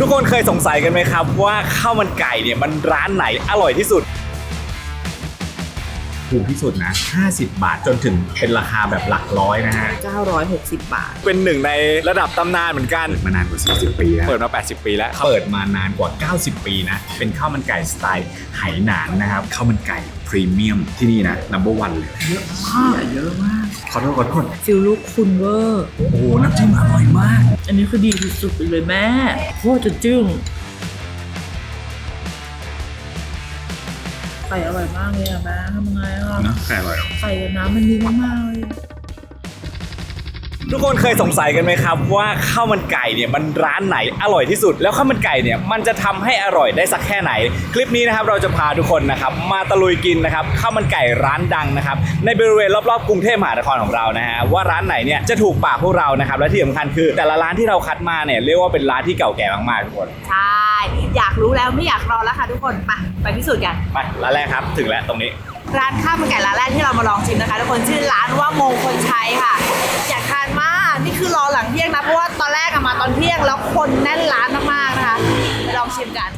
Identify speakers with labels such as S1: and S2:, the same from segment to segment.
S1: ทุกคนเคยสงสัยกันไหมครับ ว่าข้าวมันไก่เนี่ยมันร้านไหนอร่อยที่สุดถูกที่สุดนะ 50 บาทจนถึงเป็นราคาแบบหลักร้อยนะฮะ
S2: 960 บาท
S1: เป็นหนึ่งในระดับตำนานเหมือนกัน
S3: มานานกว่า 40 ปีแล้ว
S1: เปิดมา 80 ปีแล้ว
S3: เปิดมานานกว่า 90 ปีนะ เป็นข้าวมันไก่สไตล์ไหหนานนะครับ ข้าวมันไก่ พรีเมียมที่นี่นะ number one เลย
S2: เยอะมากเยอะมาก
S3: ขอโทษขอโทษ
S2: ฟิลลูกคุณเวอร์
S3: โอ้โหน้ำจิ้มอร่อยมาก
S2: อันนี้คือดีที่สุดเลยแม่โคตรจะจึ้งไก่อร่อยมากเลยอะแม่ทำยังไงอะ
S3: เนอะไก่อร่อย
S2: ไก่กับน้ำมันดีมากๆเลย
S1: ทุกคนเคยสงสัยกันไหมครับ ว่าข้าวมันไก่เนี่ยมันร้านไหนอร่อยที่สุด แล้วข้าวมันไก่เนี่ยมันจะทำให้อร่อยได้สักแค่ไหน คลิปนี้นะครับเราจะพาทุกคนนะครับมาตะลุยกินนะครับข้าวมันไก่ร้านดังนะครับในบริเวณรอบๆกรุงเทพมหานครของเรานะฮะว่าร้านไหนเนี่ยจะถูกปากพวกเรานะครับและที่สำคัญคือ แต่ละร้านที่เราคัดมาเนี่ยเรียกว่าเป็นร้านที่เก่าแก่มากๆทุกคน
S4: ใช่อยากรู้แล้วไม่อยากรอแล้วค่ะทุกคนไปไปพิสูจน์กัน
S1: ไปร้านแรกครับ ถึงแล้วตรงนี้
S4: ร้านข้าวมันไก่ร้านแรกที่เรามาลองชิมนะคะทุกคนชื่อร้านว่ามงคลชัยค่ะ อยากทานมากนี่คือรอหลังเที่ยงนะเพราะว่าตอนแรกอะมาตอนเที่ยงแล้วคนแน่นร้านมากๆนะคะไปลองชิมกัน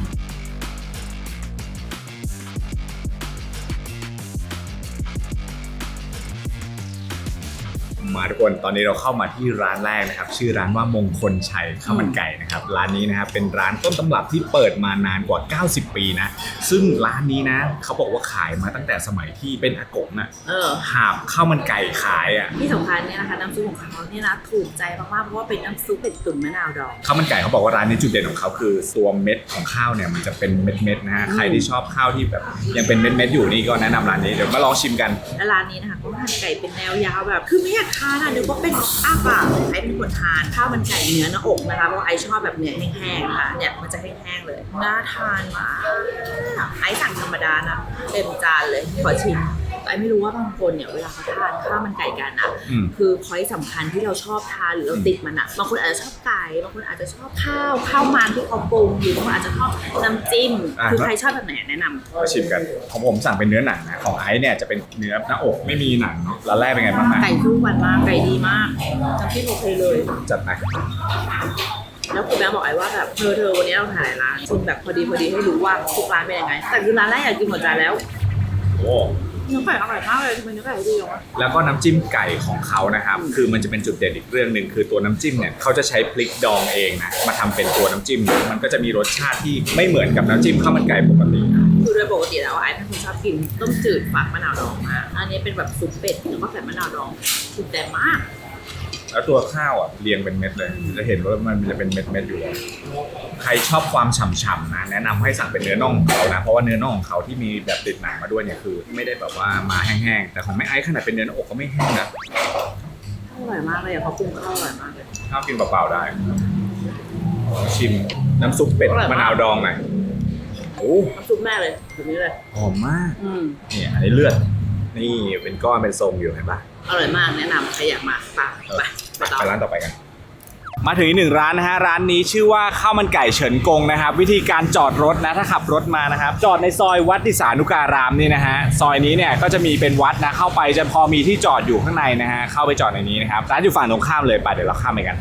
S3: มาทุกคนตอนนี้เราเข้ามาที่ร้านแรกนะครับ ชื่อร้านว่ามงคลชัยข้าวมันไก่นะครับ ร้านนี้นะครับเป็นร้านต้นตำรับที่เปิดมานานกว่า 90 ปีนะ ซึ่งร้านนี้นะเขาบอกว่าขายมาตั้งแต่สมัยที่เป็นอากงนะ
S2: เออ
S3: หาบข้าวมันไก่ขายอะ
S2: ที่สำคัญเนี่ยนะคะน้ำซุปของเขาเนี่ยนะถูกใจมากๆเพราะว่าเป็นน้ำซุปเป็ดตุ๋นมะนาวดอง
S3: ข้าวมันไก่เขาบอกว่าร้านนี้จุดเด่นของเขาคือตัวเม็ดของข้าวเนี่ยมันจะเป็นเม็ดๆนะฮะใครที่ชอบข้าวที่แบบยังเป็นเม็ดๆอยู่นี่ก็แนะนำร้านนี้เดี๋ยวมาลองชิมกัน
S2: และร้านนี้นะคะเขาทานไก่เป็นแนวยาวแบบ คือไม่อยากทานอะนึกว่าเป็นอ้าปากไอเป็นคนทานข้าวมันไก่เนื้อหน้าอกนะคะเพราะไอชอบแบบเนื้อแห้งๆค่ะ เนี่ยมันจะแห้งๆเลยน่าทานมากไอสั่งธรรมดานะเต็มจานเลยขอชิม ไอไม่รู้ว่าบางคนเนี่ยเวลาเขาทานข้าวมันไก่กันอะ
S3: อืม
S2: คือพอยสำคัญที่เราชอบทานหรือเราติดมันอะบางคนอาจจะชอบไก่บางคนอาจจะชอบข้าวข้าวมันที่เขาปรุงหรือบางคนอาจจะชอบน้ำจิ้ม
S3: อะ
S2: คือใครชอบแบบไหนแนะนำ
S3: มาชิมกันของผมสั่งเป็นเนื้อหนังนะของไอซ์เนี่ยจะเป็นเนื้อหน้าอกไม่มีหนังเนาะร้านแรกเป็นไงบ้างนะ
S2: ไก่สู้วันมากไก่ดีมากน้ำจิ้มโอเคเลย
S3: จัดไป
S2: แล้วคุณแม่บอกไอ้ว่าแบบเธอเธอวันนี้เราถ่ายร้านชิมแบบพอดีพอดีให้รู้ว่าทุกร้านเป็นยังไง แต่คือร้านแรกอยากกินหมดจานแล้ว
S3: โอ้
S2: เนื้อไก่อร่อยมากเลยทำไมเนื้อไก่ดีจังวะ
S3: แล้วก็น้ำจิ้มไก่ของเขานะครับ คือมันจะเป็นจุดเด่นอีกเรื่องหนึ่งคือตัวน้ำจิ้มเนี่ยเขาจะใช้พริกดองเองนะมาทำเป็นตัวน้ำจิ้มมันก็จะมีรสชาติที่ไม่เหมือนกับน้ำจิ้มข้าวมันไก่ปกตินะ
S2: คือโดยปกติแล้วไอ้เป็นคนชอบกินต้มจืดฝักมะนาวดองมากอันนี้เป็นแบบซุปเป็ดแล้วก็ใส่มะนาวดองถูกใจมาก
S3: แล้วตัวข้าวอะเรียงเป็นเม็ดเลยจะเห็นว่ามันจะเป็นเม็ดๆอยู่เลยใครชอบความฉ่ำๆนะแนะนำให้สั่งเป็นเนื้อน่องของเขานะเพราะว่าเนื้อน่องของเขาที่มีแบบติดหนังมาด้วยเนี่ยคือ ไม่ได้แบบว่ามาแห้งๆแต่ของแม่ไอ้ขนาดเป็นเนื้อหน้าอกก็ไม่แห้งนะ
S2: อร่อยมากเลยอะเขาปรุงข้าวอร่อยมากเลย
S3: ข้าวกินเปล่าๆได้ชิมน้ำซุปเป็ด
S2: อร่อยมาก
S3: มะนาวดองหน่อยโอ้
S2: น้ำซุปแม่เลยแบบนี้เลย
S3: หอมมาก
S2: อืม
S3: เนี่ยอันนี้เลือด นี่เป็นก้อนเป็นทรงอยู่เห็นปะ
S2: อร่อยมากแนะนำใครอยากมาไปไปไปต่อ
S3: ไปร้านต่อไปกัน
S1: มาถึงอีกหนึ่งร้านนะฮะร้านนี้ชื่อว่าข้าวมันไก่เฉินกงนะครับ วิธีการจอดรถนะถ้าขับรถมานะครับ จอดในซอยวัดติสานุการามนี่นะฮะซอยนี้เนี่ยก็จะมีเป็นวัดนะเข้าไปจะพอมีที่จอดอยู่ข้างในนะฮะเข้าไปจอดในนี้นะครับร้านอยู่ฝั่งตรงข้ามเลยไปเดี๋ยวเราข้ามไปกัน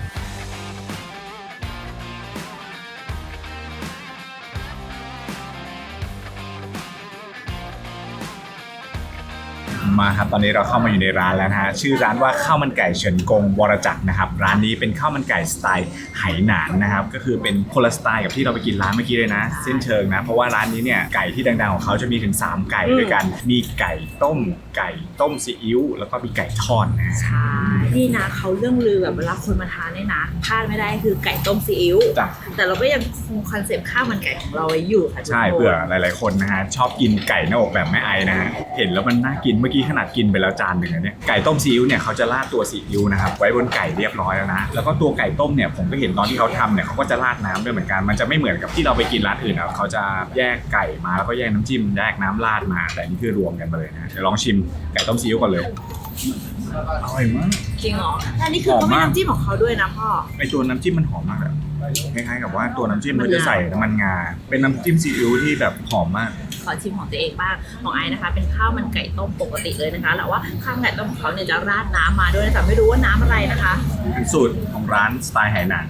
S3: มาครับตอนนี้เราเข้ามาอยู่ในร้านแล้วนะฮะชื่อร้านว่าข้าวมันไก่เฉินกงวรจักรนะครับร้านนี้เป็นข้าวมันไก่สไตล์ไหหนานนะครับก็คือเป็นคนละสไตล์กับที่เราไปกินร้านเมื่อกี้เลยนะสิ้นเชิงนะเพราะว่าร้านนี้เนี่ยไก่ที่ดังๆของเขาจะมีถึง 3 ไก่ด้วยกัน มีไก่ต้ม ไก่ต้มซีอิ๊วแล้วก็มีไก่ทอดนะ
S2: ใช่นี่นะเขาเรื่องลือแบบเวลาคนมาทานเนี่ยนะพลาดไม่ได้คือไก่ต้มซีอิ๊ว
S3: จ้ะ
S2: แต่เราก็ยังคงคอนเซปต์ข้าวมันไก่ของเราไว้อยู่ค่ะทุกคน
S3: ใช่เผื่อหลายๆคนนะฮะชอบกินไก่หน้าอกแบบแม่ไอนะฮะเห็นแล้วมันน่ากินเมื่อกี้ขนาดกินไปแล้วจานหนึ่งอะเนี่ยไก่ต้มซีอิ๊วเนี่ยเขาจะราดตัวซีอิ๊วนะครับไว้บนไก่เรียบร้อยแล้วนะแล้วก็ตัวไก่ต้มเนี่ยผมก็เห็นตอนที่เขาทำเนี่ยเขาก็จะราดน้ำด้วยเหมือนกันมันจะไม่เหมือนกับที่เราไปกินร้านอื่นนะเขาจะแยกไก่มาแล้วก็แยกน้ำจิ้มแยกน้ำราดมา แต่อันนี่คือรวมกันไปเลยนะเดี๋ยวลองชิมไก่ต้มซีอิ๊วก่อนเลย อร่อยมาก
S2: จริงเหรออันนี้คือ
S3: หอม
S2: เขาไม่
S3: มาก
S2: น้ำจิ้มของเขาด้วยนะพ่อ
S3: ไอตัวน้ำจิ้มมันหอมมากเลยคล้ายๆกับว่าตัวน้ำจิ้มเขาจะใส่น้ำมันงา เป็นน้ำจิ้มซีอิ๊วที่แบบหอมมาก
S2: ขอชิมของตัวเองบ้างของไอ้นะคะ เป็นข้าวมันไก่ต้มปกติเลยนะคะแต่ว่าข้าวมันไก่ต้มของเขาเนี่ยจะราดน้ำมาด้วยนะแต่ไม่รู้ว่าน้ำอะไรนะคะ
S3: เป็นสูตรของร้านสไตล์ไหหนัง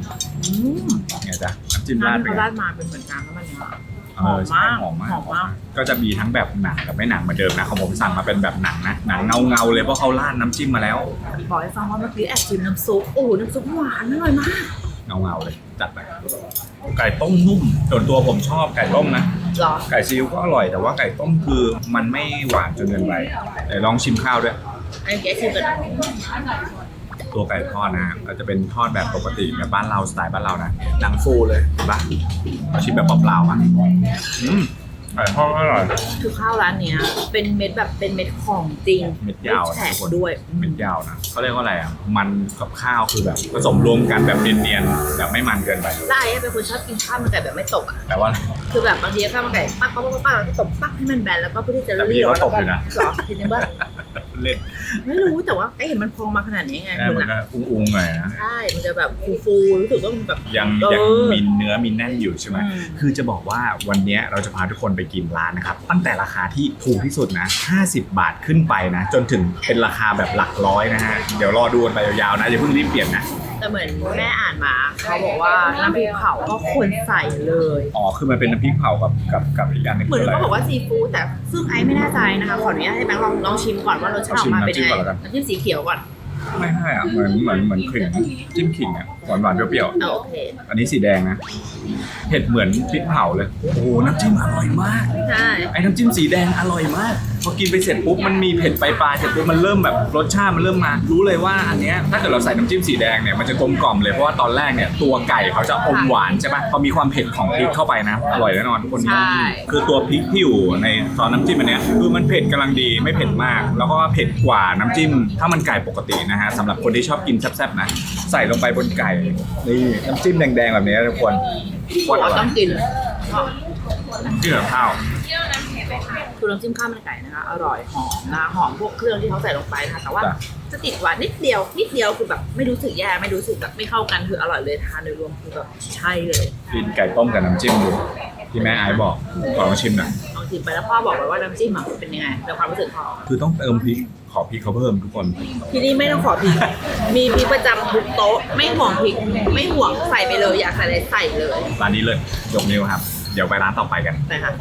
S2: อืม
S3: เนี่ยจ้ะน้ำจิ้มราด
S2: น้ำ
S3: เป็น
S2: ที่เขา
S3: ไง
S2: ราดมาเป็นเหมือนน้ำน้ำมันงา
S3: เออใช่ห
S2: ห
S3: อ
S2: อ
S3: มมาม
S2: มากกหอมมาก
S3: ก็จะมีทั้งแบบหนังกับไม่หนังเหมือนเดิมนะของผมสั่งมาเป็นแบบหนังนะหนังเงาเงาๆเลยเพราะเขาราดน้ำจิ้มมาแล้ว
S2: บอกให้ฟังว่าเมื่อกี้แอบชิมน้ำซุปโอ้โหน้ำซุปหวานอร่อยมาก
S3: เงาเงาๆเลยจัดไปไก่ต้มนุ่มส่วนตัวผมชอบไก่ต้มนะ
S2: หรอ
S3: ไก่ซีอิ๊วก็อร่อยแต่ว่าไก่ต้มคือมันไม่หวานจนเกินไปเดี๋ยวลองชิมข้าวด้วย
S2: อันนี้แกชิมกัน
S3: ตัวไก่ทอดนะฮะก็จะเป็นทอดแบบปกติแบบบ้านเราสไตล์บ้านเรานะหนังฟูเลยเห็นปะเอาชิมแบบเปล่าๆอะอืมไก่ทอดก็อร่อย
S2: คือข้าวร้านเนี้ย เป็นเม็ดแบบเป็นเม็ดของจริง
S3: เม็ดยาว
S2: แฉ
S3: นะ
S2: ก
S3: ทุกคน
S2: ด้วย
S3: เม็ดยาวนะเขาเรียกว่าอะไรอะมันกับข้าวคือแบบผสมรวมกันแบบเนียนๆแบบไม่มันเกินไป
S2: แล้วไอ้เป็นคนชอบกินข้าวมันไก่แบบไม่ตกอะ
S3: แต่ว่า
S2: คือแบบบางทีข้าวมันไก่ปักปักปักปักแล้วก็ตบปักให้มันแบนแล้วก็เพื่อที่จะ
S3: แต่พี่
S2: เลี่ยว
S3: เขาตบอยู่นะ
S2: หรอจริงๆว่า
S3: เล่น
S2: ไม่รู้แต่ว่าไอ้เห็นมันพองมาขนาดนี้ไง
S3: แค่
S2: คุณ
S3: มัน
S2: อะ
S3: ก็อุ้งๆหน่อยนะ
S2: ใช่มันจะแบบฟูๆรู้สึกว่ามันแบบ
S3: ยัง
S2: เออ
S3: ยังมีเนื้อมีแน่นอยู่ใช่ไหม
S2: อืม
S3: คือจะบอกว่าวันเนี้ยเราจะพาทุกคนไปกินร้านนะครับ ตั้งแต่ราคาที่ถูกที่สุดนะ 50 บาทขึ้นไปนะ จนถึงเป็นราคาแบบหลักร้อยนะฮะ เดี๋ยวรอดูกันไปยาวๆนะอย่าเพิ่งรีบเปลี่ยนนะ
S2: แต่เหมือนแม่อ่านมา เขาบอกว่าน้ำพริกเผาก็ควรใส่เลย
S3: อ๋อ คือมันเป็นน้ำพริกเผากับกับกับอีกอันหนึง
S2: เหมือน
S3: คืะไร
S2: เขาบอกว่าซีฟู้ดแต่ซึ่งไอ้ไม่แน่ใจนะคะขออนุญาตให้แบงค์ลองลองชิมก่อนว่ารสชาติออกมาเป็นยังไง
S3: เอาชิมน้ำจิ้มก่อนแล้วกัน
S2: น้ำจิ้มสีเขียวก่อน
S3: ไม่ใช่อะ เหมือนเหมือนเหมือนขิงจิ้มขิงอะ หวานหวานๆเปรี้ยว
S2: เอาโอเค
S3: ๆอันนี้สีแดงนะ เผ็ดเหมือนพริกเผาเลย โอ้โห น้ำจิ้มอร่อยมาก
S2: ใช่
S3: ไอ้น้ำจิ้มสีแดงอร่อยมากพอกินไปเสร็จปุ๊บมันมีเผ็ดปลายๆเสร็จปุ๊บมันเริ่มแบบรสชาติมันเริ่มมา รู้เลยว่าอันเนี้ยถ้าเกิดเราใส่น้ำจิ้มสีแดงเนี่ยมันจะกลมกล่อมเลยเพราะว่าตอนแรกเนี่ยตัวไก่เขาจะอมหวานใช่ปะพอมีความเผ็ดของพริกเข้าไปนะอร่อยแน่นอนทุกคนนี้คือตัวพริกที่อยู่ในซอสน้ำจิ้มอันเนี้ยคือมันเผ็ดกำลังดีไม่เผ็ดมาก แล้วก็เผ็ดกว่าน้ำจิ้มถ้ามันไก่ปกตินะฮะสำหรับคนที่ชอบกินแซ่บๆนะใส่ลงไปบนไก่นี่น้ำจิ้มแดงๆแบบนี้ทุกคนโคตรอร่อ
S2: ต้
S3: ย
S2: องกิน
S3: น้ำจิ้มกับข้าว
S2: คือน้ำจิ้มข้าวมันไก่นะคะอร่อยหอมนะหอมพวกเครื่องที่เขาใส่ลงไปนะคะแต่ว่า
S3: จ้ะ
S2: จะติดหวานนิดเดียวนิดเดียวคือแบบไม่รู้สึกแย่ไม่รู้สึกแบบไม่เข้ากันคืออร่อยเลยทานโดยรวมคือแบบใช่เลย
S3: กินไก่ต้มกับน้ำจิ้มดูที่แม่ไอซ์บอกขอลองชิมหน่อย
S2: ลองชิมไปแล้วพ่อบอกไว้ว่าน้ำจิ้มอะเป็นยังไงในความรู้สึกพ่อ
S3: คือต้องเติมพริกขอพริกเขาเพิ่มทุกคน
S2: ที่นี่ไม่ต้องขอพริกมีพริกประจำทุกโต๊ะไม่ห่วงพริกไม่ห่วงใส่ไปเลยอยากใส่อะไรใส่เลย
S3: ร้านนี้เลยยกนิ้วครับ เดี๋ยวไปร้านต่อไปกัน
S2: นะคะ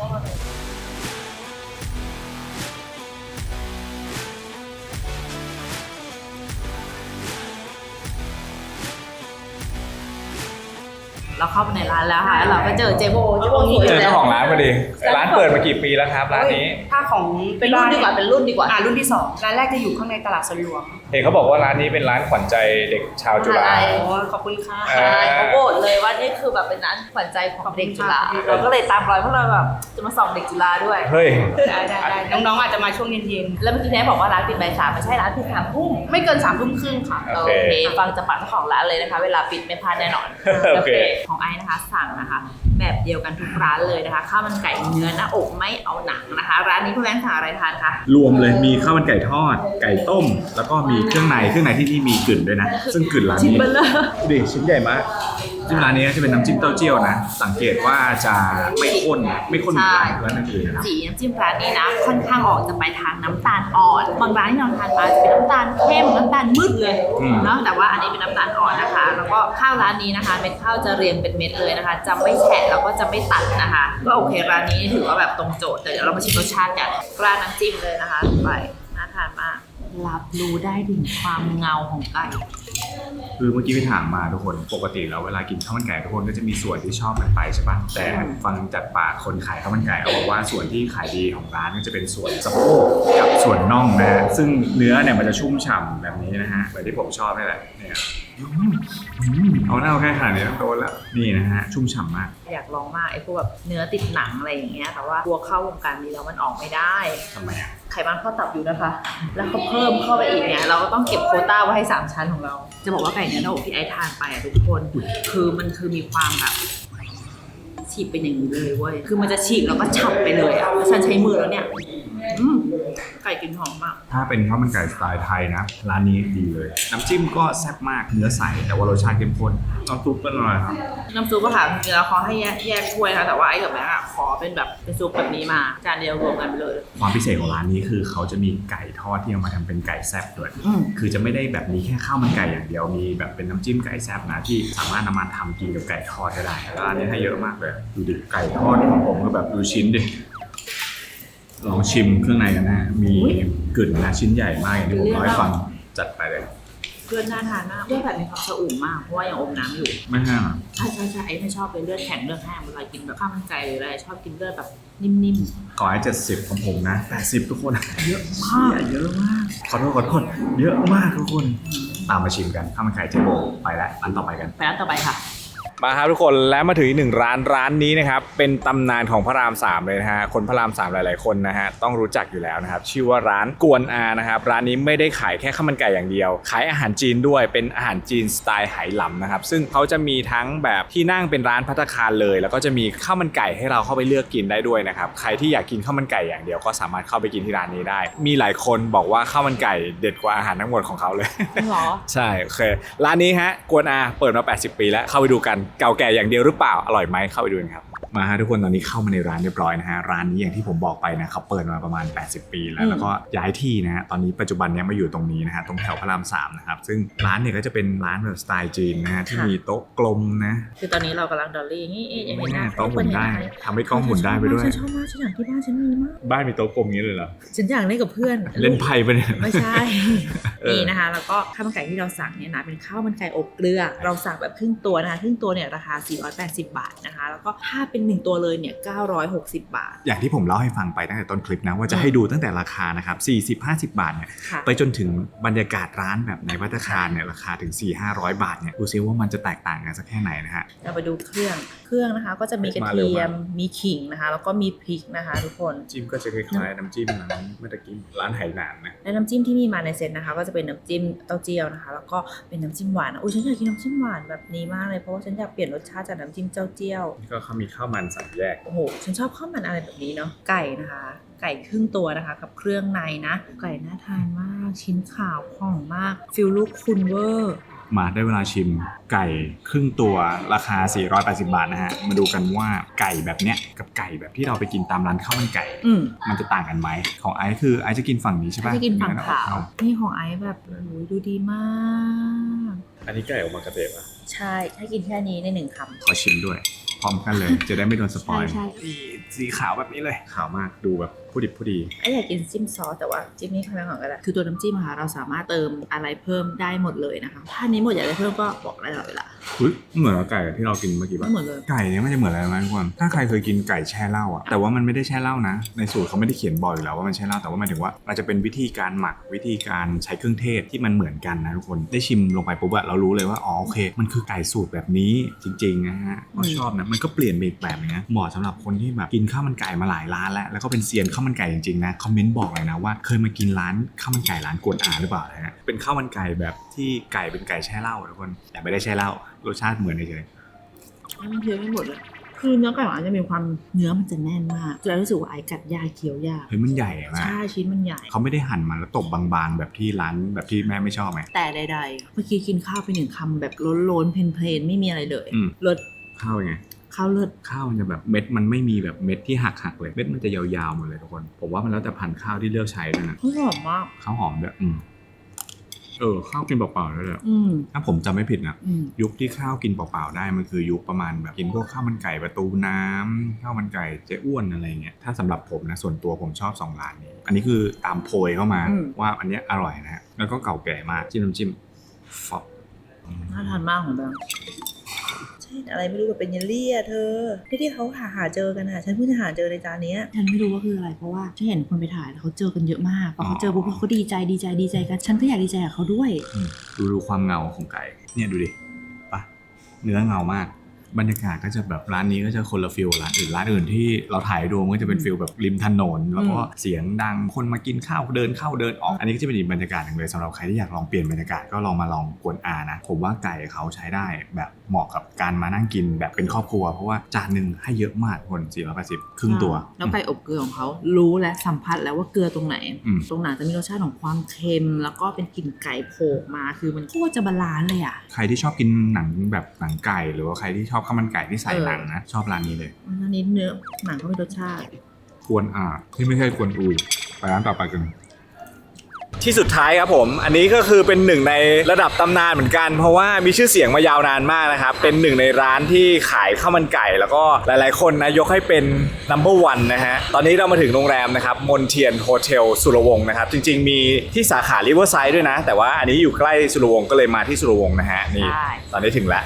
S2: เราเข้าไปในร้านแล้วค่ะ เราก็เจอเจโบเจโบสวย
S3: เจอ
S2: แล้
S3: เจ้าวของร้านพอดี ร้านเปิดมากี่ปีแล้วครับร้านนี้
S5: ถ้าของ
S2: เป็นรุ่นดีกว่าเป็นรุ่นดีกว่า
S5: อ่ารุ่นที่สองร้านแรกจะอยู่ข้างในตลาดสวนหลวง
S3: เห็นเขาบอกว่าร้านนี้เป็นร้านขวัญใจเด็กชาวจุฬา
S2: ใช่
S5: โอ้ขอบคุณค่ะ
S3: เอ
S2: ใช่
S3: อ
S2: เขาโบดเลยว่านี่คือแบบเป็นร้านขวัญใจของเด็กจุฬา
S5: ขอบคุณค่ะ
S2: เราก็เลยตามรอยเพราะเราแบบจะมาส่องเด็กจุฬาด้วย
S3: เฮ้ย
S5: ได้ได้ได้น้องๆอาจจะมาช่วงเย็น
S2: แล้วเมื่อกี้แม่บอกว่าร้านปิดบ่ายสามไม่ใช่ร้านปิดสามทุ่ม
S5: ๆไม่เกินสามทุ่มครึ่งค่ะ
S3: โอ
S2: โอ
S3: เค
S2: เค ฟังจากปากเจ้าของร้านเลยนะคะ เวลาปิดไม่พลาดแน่นอน
S3: โอเค
S2: ของไอ้นะคะสั่งนะคะ แบบเดียวกันทุกร้านเลยนะคะข้าวมันไก่เนื้อหน้าอกไม่เอาหนังนะคะ ร้านนี้คุณแม่สั่งอะไรทานคะ
S3: รวมเลยมีข้าวมันไก่ทอด ไก่ต้ม แล้วก็มีเครื่องในเครื่องในที่นี่มีกลิ่นด้วยนะ ซึ่งกลิ่นร้าน
S2: ชิ้น
S3: นี้
S2: เบลเลอร์
S3: ดิชิ้นใหญ่มาก จิ้มร้านนี้จะเป็นน้ำจิ้มเต้าเจี้ยวนะ สังเกตว่าจะไม่ข้นไม่ข้นเหมือนร้านอื่นๆนะครับ
S2: สีน้ำจิ้มร้านนี้นะ ค่อนข้างออกจะไปทางน้ำตาลอ่อน บางร้านที่เราทานมาจะเป็นน้ำตาลเข้มน้ำตาลมืดเลย
S3: อืม
S2: เนาะแต่ว่าอันนี้เป็นน้ำตาลอ่อนนะคะ แล้วก็ข้าวร้านนี้นะคะ เม็ดข้าวจะเรียงเป็นเม็ดเลยนะคะ จะไม่แฉะแล้วก็จะไม่ตัดนะคะก็โอเคร้านนี้ถือว่าแบบตรงโจทย์แต่เดี๋ยวเรามาชิมรสชาติกันราดน้ำจิ้มเลยนะคะ ไปน่าทานมากรับรู้ได้ถึงความเงาของไก่
S3: คือเมื่อกี้ไปถามมาทุกคน ปกติแล้วเวลากินข้าวมันไก่ทุกคนก็จะมีส่วนที่ชอบมันไปใช่ปะแต่ฟังจากปากคนขายข้าวมันไก่เขาบอกว่าส่วนที่ขายดีของร้านก็จะเป็นส่วนสะโพกกับส่วนน่องนะฮะซึ่งเนื้อเนี่ยมันจะชุ่มฉ่ำแบบนี้นะฮะแบบที่ผมชอบนี่แหละเนี่ย เอาหน้าเอาแค่ขนาดนี้ต้องโดนแล้ว นี่นะฮะ ชุ่มฉ่ำมาก
S2: อยากลองมากไอ้พวกแบบเนื้อติดหนังอะไรอย่างเงี้ย แต่ว่ากลัวเข้าวงการนี้แล้วมันออกไม่ได้
S3: ทำไมอะ
S2: ไขมันเข้าตับอยู่นะคะ แล้วเขาเพิ่มเข้าไปอีกเนี่ย เราก็ต้องเก็บโควต้าไว้ให้ 3 ชั้นของเรา จะบอกว่าไก่เนื้อหน้าอกที่ไอ้ทานไปอะทุกคน คือมันคือมีความแบบ ฉีกเป็นอย่างนี้เลยเว้ย คือมันจะฉีกแล้วก็ฉับไปเลยอะแล้วฉันใช้มือแล้วเนี่ยอืม ไก่กลินหอมมาก
S3: ถ้าเป็นข้าวมันไก่สไตล์ไทยนะ ร้านนี้ดีเลย น้ำจิ้มก็แซ่บมากเนื้อใส แต่ว่ารสชาติเข้มข้นน้ำซุปเป็นอะไรครับ
S2: น้ำซุปอะค่ะจริงๆแล้วเขาให้แยกแยกถ้วยนะคะแต่ว่าไอ้กับแม่อะขอเป็นแบบเป็นซุปแบบนี้มาจานเดียวรวมกันไปเลย
S3: ความพิเศษของร้านนี้คือเขาจะมีไก่ทอดที่เอามาทำเป็นไก่แซ่บด้วย
S2: อืม
S3: คือจะไม่ได้แบบมีแค่ข้าวมันไก่อย่างเดียวมีแบบเป็นน้ำจิ้มไก่แซ่บนะที่สามารถนำมาทำกินกับไก่ทอดก็ได้แล้วร้านนี้ให้เยอะมากเลยดูดิไก่ทอดของผมก็แบบดูชิ้นดิ ลองชิมเครื่องในกันนะมีกึ่นนะชิ้นใหญ่มากอย่างที่ผมเล่าให้ฟังจัดไปเลย
S2: เลือดน่าทานมากเลือดแบบมีความสะอุ่มมากเพราะว่ายังอมน้ำอยู่
S3: ไม่แห้งอะ
S2: ใช่ใช่ใช่ไอ้ไม่ชอบเลยเลือดแข็งเลือดแห้งเวลากินแบบข้าวมันไก่หรืออะไรชอบกินเลือดแบบนิ่ม
S3: ขอให้เจ็ดสิบของผมนะแปดสิบทุกคน
S2: ๆเยอะมาก
S3: เยอะมากขอโทษขอโทษเยอะมากทุกคนตามมาชิมกันข้าวมันไก่เจโบไปแล้วอันต่อไปกัน
S2: ไปร้านต่อไปค่ะ
S1: มาครับทุกคนและมาถึงอีกหนึ่งร้านร้านนี้นะครับเป็นตำนานของพระรามสามเลยนะฮะคนพระรามสามหลายๆคนนะฮะต้องรู้จักอยู่แล้วนะครับชื่อว่าร้านกวนอานะครับร้านนี้ไม่ได้ขายแค่ข้าวมันไก่อย่างเดียว ขายอาหารจีนด้วยเป็นอาหารจีนสไตล์ไหหลำนะครับซึ่งเขาจะมีทั้งแบบที่นั่งเป็นร้านพัตตาคารเลย แล้วก็จะมีข้าวมันไก่ให้เราเข้าไปเลือกกินได้ด้วยนะครับใครที่อยากกินข้าวมันไก่อย่างเดียวก็สามารถเข้าไปกินที่ร้านนี้ได้ มีหลายคนบอกว่าข้าวมันไก่เด็ดกว่าอาหารทั้งหมดของเขาเลย
S2: จริงเหรอ
S1: ใช่โอเคร้านนี้ฮะกวนอาเปิดมา 80 ปีแล้วเข้าไปดูกันเก่าแก่อย่างเดียวหรือเปล่าอร่อยไหมเข้าไปดูกันครับมาฮะทุกคนตอนนี้เข้ามาในร้านเรียบร้อยนะฮะร้านนี้อย่างที่ผมบอกไปนะเขาเปิดมาประมาณ 80 ปีแล้ว
S2: อืม
S1: แล้วก็ย้ายที่นะฮะตอนนี้ปัจจุบันเนี้ยมาอยู่ตรงนี้นะฮะตรงแถวพระรามสามนะครับซึ่งร้านเนี่ยก็จะเป็นร้านแบบสไตล์จีนนะฮะที่มีโต๊ะกลมนะ
S2: คือตอนนี้เรากำลังดอลลี่นี่เอ๊ะยังไม่
S1: ไม่
S2: ได้
S1: แน่โต๊ะหมุนได้ทำให้กล้องหมุนได้ไปด้วย
S2: ฉันชอบมากฉันอยากที่บ้านฉันมีมาก
S1: บ้านมีโต๊ะกลมนี้เลยเหรอ
S2: ฉันอยากเล่นกับเพื่อน
S1: เล่นไพ่ไปเนี่ย
S2: ไม่ใช่
S1: เออ
S2: นี่นะคะ แล้วก็ข้าวมันไก่ที่เราสั่งเนี่ยนะเป็นข้าวมันไก่อบเกลือ เราสั่งแบบครึ่งตัวนะคะครึ่งตัวเนี่ยราคา 480 บาทนะคะ แล้วก็ถ้าเป็นหนึ่งตัวเลยเนี่ย960 บาท
S3: อย่างที่ผมเล่าให้ฟังไปตั้งแต่ต้นคลิปนะ ว่าจะให้ดูตั้งแต่ราคานะครับ 40-50 บาทเนี่ย
S2: ค่ะ
S3: ไปจนถึงบรรยากาศร้านแบบในพัตตาคารเนี่ยราคาถึง 4-500 บาทเนี่ยดูซิว่ามันจะแตกต่างกันสักแค่ไหนนะฮะ
S2: เราไปดูเครื่องเครื่องนะคะ ก็จะมีกระ
S3: มาเร็ว
S2: เทียม
S3: มาก
S2: มีขิงนะคะ แล้วก็มีพริกนะคะ ทุกคน
S3: จิ้มก็จะคล้ายๆน้ำจิ้มร้านเมื่อตะกี้ร้านไหหนานนะ
S2: และน้ำจิ้มที่มีมาในเซตนะคะ ก็จะเป็นน้ำจิ้มเต้าเจี้ยวนะคะ แล้วก็เป็นน้ำจิ้มหวานนะอุ้ยฉันอยากกินน้ำจิ้มหวานแบบนี้มากเลยเพราะว่าฉันอยากเปลี่ยนรสชาติจากน้ำจิ้มเต้าเจี้ยว
S3: นี่ก็เขามีข้าวมันสั่งแยก
S2: โอ้โห ฉันชอบข้าวมันอะไรแบบนี้เนาะ ไก่นะคะ ไก่ครึ่งตัวนะคะ กับเครื่องในนะ ไก่น่าทานมาก ชิ้นขาวผ่องมาก ฟิลลูกคุณเวอร์
S3: มาได้เวลาชิมไก่ครึ่งตัวราคา 480 บาทนะฮะ มาดูกันว่าไก่แบบเนี้ยกับไก่แบบที่เราไปกินตามร้านข้าวมันไก่
S2: อืม
S3: มันจะต่างกันไหม ของไอซ์คือไอซ์จะกินฝั่งนี้ใช่ปะ
S2: จะกินฝั่งขาว
S3: เอ
S2: นี่ของไอซ์แบบโอ้โหดูดีมาก
S1: อันนี้ไก่ออกมากระเตะป่ะ
S2: ใช่ ถ้ากินแค่นี้ในหนึ่งคำ
S3: ขอชิมด้วย พร้อมกันเลย จะได้ไม่โดนสปอย
S2: ใช่ใช่
S3: นี่สีขาวแบบนี้เลย ขาวมากดูแบบผู้ดิบผู้ดี
S2: ไออยากกินจิ้มซอสแต่ว่าจิ้มนี่ข้างหลังก็ได้คือตัวน้ำจิ้มอะค่ะเราสามารถเติมอะไรเพิ่มได้หมดเลยนะคะ ถ้าอันนี้หมดอยากได้เพิ่มก็บอกได้ตลอดเวลา
S3: อุ๊ยเหมือนกับไก่ที่เรากินเมื่อกี้
S2: ไม่
S3: ปะ
S2: เหมือนเลย
S3: ไก่เนี่ยมันจะเหมือนอะไรไหมทุกคน ถ้าใครเคยกินไก่แช่เหล้าอะแต่ว่ามันไม่ได้แช่เหล้านะ ในสูตรเขาไม่ได้เขียนบอกอยู่แล้วว่ามันแช่เหล้า แต่ว่าหมายถึงว่ามันจะเป็นวิธีการหมักวิธีการใช้เครื่องเทศที่มันเหมือนกันนะทุกคน ได้ชิมลงไปปุ๊บอะเรารู้เลยว่า อ๋อโอเค มันคือไก่สูตรแบบนี้จริงๆนะฮะ ก็ชอบนะ มันก็เปลี่ยนไปอีกแบบนึงนะ เหมาะสำหรับคนที่แบบกินข้าวมันไก่มาหลายร้านแล้ว แล้วก็เป็นเซียนข้าวมันไก่จริงๆนะ คอมเมนต์บอกเลยนะว่า เคยมากินร้านข้าวมันไก่ร้านกวนอาหรือเปล่านะฮะ เป็นข้าวมันไก่แบบ ที่ไก่เป็นไก่แช่เหล้าทุกคนแต่ไม่ได้แช่เหล้ารสชาติเหมือนเฉยๆ
S2: มันเคี้ยวไม่หมดเลย คือเนื้อไก่ของไอซ์จะมีความเนื้อมันจะแน่นมากจะรู้สึกว่าไอซ์กัดยากเคี้ยวยาก
S3: เฮ้ยมันใหญ่มาก
S2: ใช่ชิ้นมันใหญ่
S3: เขาไม่ได้หั่นมาแล้วตบบางๆ แบบที่ร้านแบบที่แม่ไม่ชอบไหม
S2: แต่ใดๆ เมื่อกี้กินข้าวไปหนึ่งคำแบบล้นๆเพลนๆไม่มีอะไรเลย
S3: อืม
S2: รส
S3: ข้าวเป็นไง
S2: ข้าวเลือด
S3: ข้าวมันจะแบบเม็ดมันไม่มีแบบเม็ดที่หักหักๆเลยเม็ดมันจะยาวๆหมดเลยทุกคน ผมว่ามันแล้วแต่พันธุ์ข้าวที่เลือกใช้ด้วยนะ
S2: หอมมาก
S3: ข้าวหอมด้วยอืม เออข้าวกินเปล่าๆด้วยเลย
S2: อืม
S3: ถ้าผมจำไม่ผิดนะ
S2: อืม
S3: ยุคที่ข้าวกินเปล่าๆได้มันคือยุคประมาณแบบกินพวกข้าวมันไก่ประตูน้ำข้าวมันไก่เจ๊อ้วนอะไรเงี้ยถ้าสำหรับผมนะส่วนตัวผมชอบสองร้านนี้ อันนี้คือตามโพยเข้ามา
S2: อืม
S3: ว่าอันเนี้ยอร่อยนะฮะแล้วก็เก่าแก่มากจิ้มน้ำจิ้มฟอบ
S2: น่าทานมากของแบง ใช่อะไรไม่รู้แบบเป็นเยลลี่อะเธอที่ที่เขาหาหาเจอกันอะฉันเพิ่งจะหาเจอในจานเนี้ยฉันไม่รู้ว่าคืออะไรเพราะว่าฉันเห็นคนไปถ่ายแล้วเขาเจอกันเยอะมากพอเขาเจอปุ๊บเขาดีใจดีใจดีใจกัน ฉันก็อยากดีใจกับเขาด้วย
S3: อืมดูดูความเงาของไก่เนี่ยดูดิปะเนื้อเงามาก บรรยากาศก็จะแบบร้านนี้ก็จะคนละฟิลร้านอื่นร้านอื่นที่เราถ่ายดูมันก็จะเป็นฟิลแบบริมถนน แล้วก็เสียงดังคนมากินข้าวเดินเข้าเดินออก อันนี้ก็จะเป็นอีกบรรยากาศหนึ่งเลยสำหรับใครที่อยากลองเปลี่ยนบรรยากาศก็ลองมาลองกวนอานะ ผมว่าไก่เขาใช้ได้แบบ เหมาะกับการมานั่งกินแบบเป็นครอบครัว เพราะว่าจานหนึ่งให้เยอะมากคน480ครึ่งตัว
S2: แล้วไก่อบเกลือของเขารู้และสัมผัสแล้วว่าเกลือตรงไหน
S3: อืม
S2: ตรงไหนจะมีรสชาติของความเค็ม แล้วก็เป็นกลิ่นไก่โผล่ออกมาคือมันโคตรจะบาลานซ์เลยอะ
S3: ใครที่ชอบกินหนังแบบหนังไก่ หรือว่าใครที่ชอบข้าวมันไก่ที่ใส่
S2: เออ
S3: หนังนะชอบร้านนี้เลย
S2: อันนี้เนื้อหนังก็มีรสชาติ
S3: กวนอ่าที่ไม่ใช่กวนอูไปร้านต่อไปกัน
S1: ที่สุดท้ายครับผม อันนี้ก็คือเป็นหนึ่งในระดับตำนานเหมือนกัน เพราะว่ามีชื่อเสียงมายาวนานมากนะครับ เป็นหนึ่งในร้านที่ขายข้าวมันไก่ แล้วก็หลายๆ คนนะยกให้เป็น number one นะฮะ ตอนนี้เรามาถึงโรงแรมนะครับมนเทียนโฮเทลสุรวงศ์นะครับ จริง ๆ มีที่สาขาริเวอร์ไซด์ด้วยนะ แต่ว่าอันนี้อยู่ใกล้สุรวงศ์ก็เลยมาที่สุรวงศ์นะฮะ นี่
S2: ใช่
S1: ตอนนี้ถึงแล้ว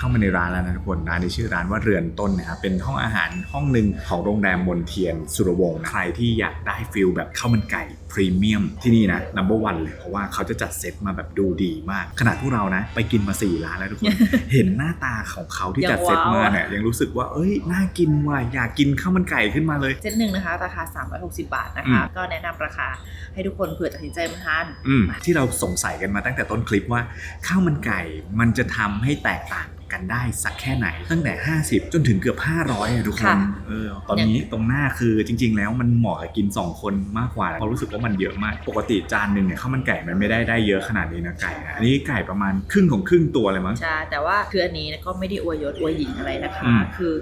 S3: เข้ามาในร้านแล้วนะทุกคนร้านนี้ชื่อร้านว่าเรือนต้นนะครับเป็นห้องอาหารห้องหนึ่งของโรงแรมมนเทียนสุรวงศ์นะใครที่อยากได้ฟิลแบบข้าวมันไก่พรีเมียมที่นี่นะนัมเบอร์วันเลย เพราะว่าเขาจะจัดเซตมาแบบดูดีมาก ขนาดพวกเรานะ ไปกินมาสี่ร้านแล้วทุกคน เห็นหน้าตาของเขาที่จัดเซตมาเนี่ยยังรู้สึกว่าเอ้ยน่ากินว่ะอยากกินข้าวมันไก่ขึ้นมาเลย
S2: เซตหนึ่งนะคะราคา 360 บาทนะ
S3: อื
S2: คะ
S3: ม
S2: ก็แนะนำราคาให้ทุกคนเผื่อตัดสินใจมาทาน
S3: อืมที่เราสงสัยกันมาตั้งแต่ต้นคลิปว่าข้าวมันไก่มันจะทำให้แตกต่างกันได้สักแค่ไหน ตั้งแต่ 50 จนถึงเกือบ 500อะทุกคน
S2: ค่ะ
S3: เออตอนนี้ตรงหน้าคือจริง ๆ แล้วมันเหมาะกับกิน 2 คนมากกว่าเพราะรู้สึกว่ามันเยอะมาก ปกติจานหนึ่งเนี่ยข้าวมันไก่มันไม่ได้ได้เยอะขนาดนี้นะไก่นะอันนี้ไก่ประมาณครึ่งของครึ่งตัวเลยมั้ง
S2: ใช่แต่ว่าคืออันนี้ก็ไม่ได้อวยยศอวยหญิงอะไรนะคะ
S3: อืม
S2: คือ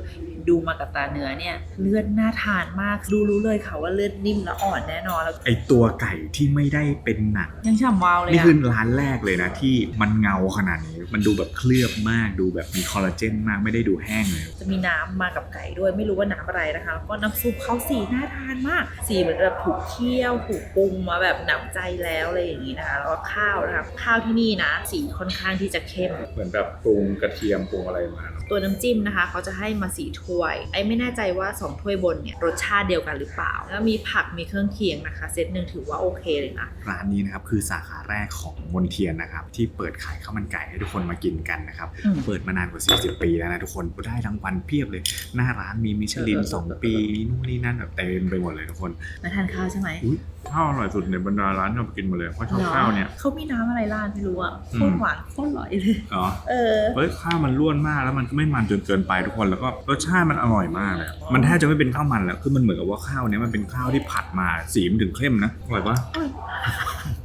S2: ดูมากับตาเนื้อเนี่ยเลือดน่าทานมากดูรู้เลยค่ะว่าเลือดนิ่มและอ่อนแน่นอนแล้ว
S3: ไอตัวไก่ที่ไม่ได้เป็นหนัง
S2: ยังฉ่ำวาวเลย
S3: นี่
S2: อะ
S3: คือร้านแรกเลยนะที่มันเงาขนาดนี้ มันดูแบบเคลือบมากดูแบบมีคอลลาเจนมากไม่ได้ดูแห้งเลย
S2: จะมีน้ำมากับไก่ด้วยไม่รู้ว่าน้ำอะไรนะคะแล้วก็น้ำซุปเขาสีน่าทานมาก สีเหมือนแบบถูกเคี่ยวถูกปรุงมาแบบหนำใจแล้วอะไรอย่างนี้นะคะแล้วก็ข้าวนะคะข้าวที่นี่นะ สีค่อนข้างที่จะเข้ม
S3: เหมือนแบบปรุงกระเทียมปรุงอะไรมาเนอะ
S2: ตัวน้ำจิ้มนะคะเขาจะให้มาสี่ถ้วย ไอ้ไม่แน่ใจว่า2ถ้วยบนเนี่ยรสชาติเดียวกันหรือเปล่า แล้วมีผักมีเครื่องเคียงนะคะ เซตหนึ่งถือว่าโอเคเลยนะ
S3: ร้านนี้นะครับคือสาขาแรกของมนเทียนนะครับที่เปิดขายข้าวมันไก่ให้ทุกคนมากินกันนะครับ
S2: อืม
S3: เปิดมานานกว่า 40 ปีแล้วนะทุกคนได้รางวัลเพียบเลย หน้าร้านมีมิชลิน 2 ปีนู่นนี่นั่นแบบเต็มไปหมดเลยทุกคน
S2: มาทานข้าวใช่ไหม
S3: อุ้ยข้าวอร่อยสุดในบรรดาร้านที่เราไปกินมาเลยเพราะชอบข้าวเนี่ย
S2: เขามีน้ำอะไรราดไม่รู้อะ
S3: อื
S2: โค
S3: ม
S2: ตรหวานโคตรอร่อยเลย
S3: อ๋อ
S2: เออ
S3: เฮ้ยข้าวมันร่วนมากแล้วมันก็ไม่มันจนเกินไปทุกคนแล้วก็รสชาติมันอร่อยมากเลยมันแทบจะไม่เป็นข้าวมันแล้ว คือมันเหมือนกับว่าข้าวเนี้ยมันเป็นข้าวที่ผัดมาสีมันถึงเข้มนะอร่อยปะ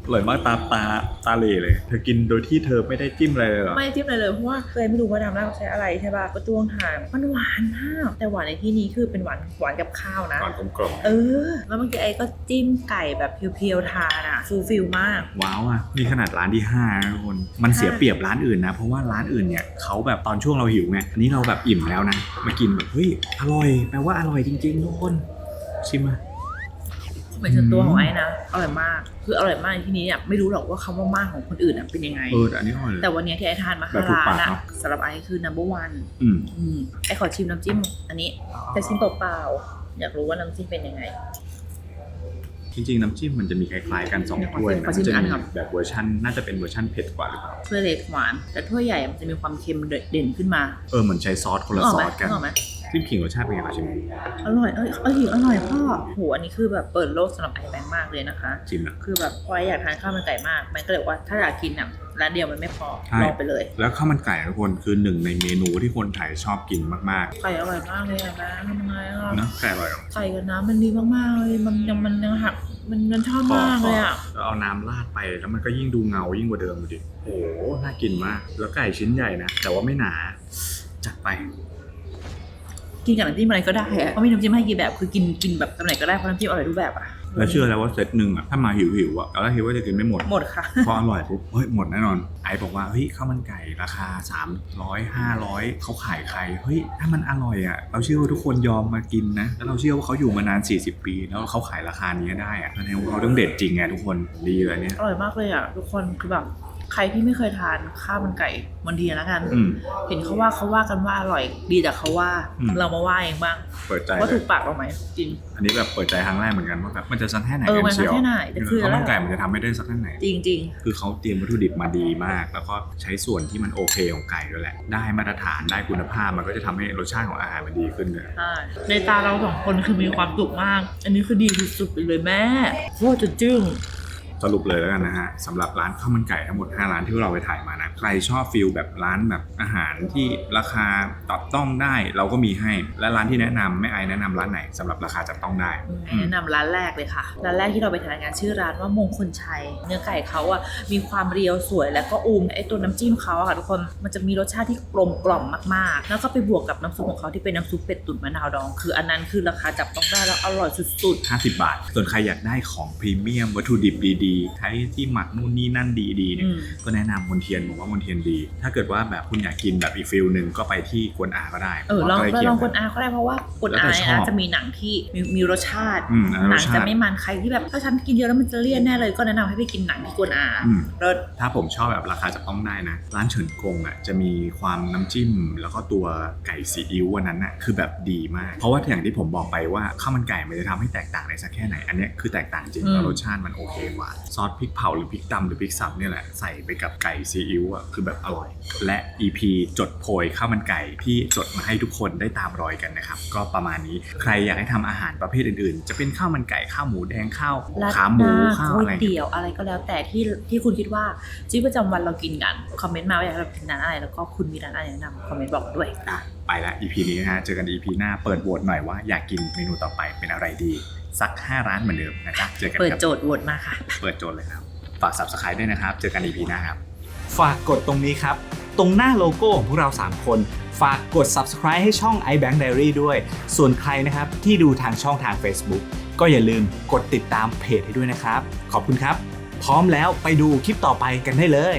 S3: อร่อยมากตาตาตาเหล่เลย เธอกินโดยที่เธอไม่ได้จิ้มอะไรเลยเหรอ
S2: ไม่จิ้มอะไรเลยเพราะว่าเคยไม่รู้ว่าน้ำราดเขาใช้อะไรใช่ป่ะก็จ้วงทานมันหวานมากแต่หวานในที่นี้คือเป็นหวานหวานกับข้าวนะ
S3: ก่อนกลม
S2: เออ แล้วเมื่อกี้ไอ้ก็จิ้มไก่แบบเพียวๆทานอะฟูลฟิลมาก
S3: ๆว้าวอะนี่ขนาดร้านที่ห้านะทุกคนมันเสียเปรียบร้านอื่นนะ เพราะว่าร้านอื่นเนี่ยเขาแบบตอนช่วงเราหิวไงอันนี้เราแบบอิ่มแล้วนะ มากินแบบเฮ้ยอร่อย แปลว่าอร่อยจริงๆทุกคนชิมมา
S2: เหมือนส่วนตัวของไอ้นะอร่อยมาก คืออร่อยมากในที่นี้เนี่ยไม่รู้หรอกว่าคำว่ามากของคนอื่นอะเป็นยังไง
S3: เออแต่อันนี้อร่อยเลย
S2: แต่วันเนี้ยที่ไอ้ทานมา
S3: แบ
S2: ห้า
S3: บถูก
S2: ร้าน
S3: ปาก
S2: อะ
S3: เนอะ
S2: สำหรับไอ้คือ number one
S3: อืม
S2: อืมไอ้ขอชิมน้ำจิ้มอันนี้ แต่ชิมเปล่าๆอยากรู้ว่าน้ำจิ้มเป็นยังไง
S3: จริงๆน้ำจิ้มมันจะมีคล้ายๆกันสอง
S2: เดี๋ยวขอ
S3: ถ้วย
S2: ชิม
S3: นะ
S2: ขอชิ
S3: มัน
S2: ม
S3: จะ
S2: อัน
S3: มี
S2: ก่อน
S3: แบบเวอร์ชันน่าจะเป็นเวอร์ชันเผ็ดกว่าหรือเปล่า
S2: ถ้วยเล็กหวานแต่ถ้วยใหญ่มันจะมีความเค็มเด่นขึ้นมา
S3: เออเหมือนใช้ซอสคนละ
S2: นึกออก
S3: ซ
S2: ไหม
S3: อสกัน
S2: นึกออกไหม
S3: จิ้มขิงรสชาติเป็นไงล่ะชิม
S2: อร่อยเอ้ยเอ้ยอร่อยพ่อโหอันนี้คือแบบเปิดโลกสำหรับไอ้แบงค์มากเลยนะคะ
S3: ชิมนะ
S2: คือแบบพออยากทานข้าวมันไก่มากแม่ก็เลยบอกว่าถ้าอยากกินอะร้านเดียวมันไม่พอ
S3: ใช่
S2: ลองไปเลย
S3: แล้วข้าวมันไก่ทุกคนคือหนึ่งในเมนูที่คนไทยชอบกินมาก
S2: ไก่อร่อยมากเลยอะแม่ทำยังไงอะ
S3: ๆนะไก่อร่อยอะ
S2: ไก่กับน้ำมันดีมากๆเลยมันยังมันยังหักมันมันชอบมากเลยอะ
S3: แล้วเอาน้ำราดไปแล้วมันก็ยิ่งดูเงายิ่งกว่าเดิมดูดิโอ้โหน่ากินมาก แล้วไก่ชิ้นใหญ่นะ แต่ว่าไม่หนา จัดไป
S2: กินกับน้ำจิ้มอะไรก็ได้อะเขามีน้ำจิ้มให้กี่แบบคือกินกินแบบแบบไหนก็ได้เพราะน้ำจิ้มอร่อยทุกแบบอะ
S3: แล้วเชื่อแล้วว่าเซตหนึ่งอะถ้ามาหิวๆอะตอนแรกคิดว่าจะกินไม่หมด
S2: หมดค่ะ
S3: พออร่อยปุ๊บเฮ้ยหมดแน่นอน ไอ้บอกว่าเฮ้ยข้าวมันไก่ราคา 300 500เขาขายใครเฮ้ยถ้ามันอร่อยอะเราเชื่อว่าทุกคนยอมมากินนะแล้วเราเชื่อว่าเขาอยู่มานาน 40 ปี แล้วเขาขายราคานี้ได้อะแสดงว่าเขาต้องเด็ดจริงไงทุกคนดีเลยเนี่ย
S2: อร่อยมากเลยอะทุกคนคือแบบ ใครที่ไม่เคยทานข้าวมันไก่มันดีแล้วกัน
S3: อืม
S2: เห็นเขาว่าเขาว่ากันว่าอร่อยดีแต่เขาว่า
S3: อืม
S2: เรามาว่าเองบ้าง
S3: เปิดใจ
S2: ว่า
S3: เล
S2: ถู
S3: ย
S2: กปากเราไหมจริง
S3: อันนี้แบบเปิดใจครั้งแรกเหมือนกันว่าแบบมันจะสักแค่ไหน
S2: เออ
S3: กั
S2: มัน
S3: เชียว
S2: สักแค่ไหนแต่คือ
S3: ข้าวมันไก่มันจะทำไม่ได้สักแค่ไหน
S2: จริงจริง
S3: คือเขาเตรียมวัตถุดิบมาดีมาก แล้วก็ใช้ส่วนที่มันโอเคของไก่ด้วยแหละ ได้มาตรฐานได้คุณภาพมันก็จะทำให้รสชาติของอาหารมันดีขึ้นเลย
S2: ๆใช่ในตาเราสองคนคือมีความสุขมาก อันนี้คือดีสุดๆไปเลยแม่โคตรจะจึ้ง
S3: สรุปเลยแล้วกันนะฮะสำหรับร้านข้าวมันไก่ทั้งหมด 5 ร้านที่เราไปถ่ายมานะใครชอบฟิลแบบร้านแบบอาหารที่ราคาจับต้องได้เราก็มีให้ และร้านที่แนะนำแม่ไอแนะนำร้านไหนสำหรับราคาจับต้องได้อืม
S2: แนะนำร้านแรกเลยค่ะ ร้านแรกที่เราไปทานกันชื่อร้านว่ามงคลชัย เนื้อไก่เขาอะมีความเรียวสวยแล้วก็อูมไอตัวน้ำจิ้มเขาอะค่ะทุกคนมันจะมีรสชาติที่กลมกล่อมมากๆ แล้วก็ไปบวกกับน้ำซุปของเขาที่เป็นน้ำซุปเป็ดตุ๋นมะนาวดอง คืออันนั้นคือราคาจับต้องได้แล้วอร่อยสุด
S3: 50 บาท ส่วนใครอยากได้ของพรีเมียมวัตถุดิบดีๆใช้ที่หมักนู่นนี่นั่นดีๆ
S2: ๆ
S3: เนี่
S2: อื
S3: ย
S2: ม
S3: ก็แนะนำมนเทียนผมว่ามนเทียนดี ถ้าเกิดว่าแบบคุณอยากกินแบบอีกฟิลหนึ่งก็ไปที่กวนอาก็ได้
S2: เออลอง
S3: พราะว่าใก
S2: ลอง
S3: เคี
S2: ก
S3: ย
S2: ดอาก็ได้เพราะว่ากด
S3: แล้ว
S2: อา
S3: แต่ชอบ
S2: นะจะมีหนังที่มีมีรสชาติ
S3: อืมอ่ารส
S2: หนัง
S3: ชาติ
S2: จะไม่มันใครที่แบบถ้าฉันกินเยอะแล้วมันจะเลี่ยนแน่เลยก็แนะนำให้ไปกินหนังที่กวนอา
S3: อืม
S2: รส
S3: ถ้าผมชอบแบบราคาจับต้องได้นะร้านเฉินกงอะจะมีความน้ำจิ้ม แล้วก็ตัวไก่ซีอิ๊วอันนั้นอะคือแบบดีมาก เพราะว่าอย่างที่ผมบอกไปว่าข้าวมันไก่มันจะทำให้แตกต่างได้สักแค่ไหนอันเนี้ยคือแตกต่างจริง
S2: อืม
S3: แล้วรสชาติมันโอเคกว่าซอสพริกเผาหรือพริกตำหรือพริกสับเนี่ยแหละใส่ไปกับไก่ซีอิ๊วอะคือแบบอร่อย และ EP จดโพยข้าวมันไก่ที่จดมาให้ทุกคนได้ตามรอยกันนะครับ ก็ประมาณนี้ใครอยากให้ทำอาหารประเภทอื่นๆ จะเป็นข้าวมันไก่ข้าวหมูแดงข้าว
S2: ราด
S3: ขาห
S2: ห
S3: มู
S2: น้า
S3: ข้าว
S2: ก๋ว
S3: อะไร
S2: ย
S3: เงี้ย
S2: เตี๋ยวอะไรก็แล้วแต่ที่ที่คุณคิดว่าชีวิตประจำวันเรากินกันคอมเมนต์มาว่าอยากให้เรากินร้านอะไรแล้วก็คุณมีร้านอะไรแนะนำคอมเมนต์บอกด้วย
S3: อะไปละ EP นี้นะฮะเจอกัน EP หน้าเปิดโหวตหน่อยว่าอยากกินเมนูต่อไปเป็นอะไรดี สัก 5 ร้านเหมือนเดิมนะจ๊ะเจอกัน
S2: เปิด
S3: ครับ
S2: โจทย์โหวตมาค่ะ
S3: เปิดโจทย์เลยครับ ฝาก subscribe ด้วยนะครับ เจอกัน EP หน้าครับ
S1: ฝากกดตรงนี้ครับ ตรงหน้าโลโก้ของพวกเรา 3 คน ฝากกด subscribe ให้ช่อง iBank Diary ด้วย ส่วนใครนะครับที่ดูทางช่องทาง Facebook ก็อย่าลืมกดติดตามเพจให้ด้วยนะครับ ขอบคุณครับ พร้อมแล้วไปดูคลิปต่อไปกันได้เลย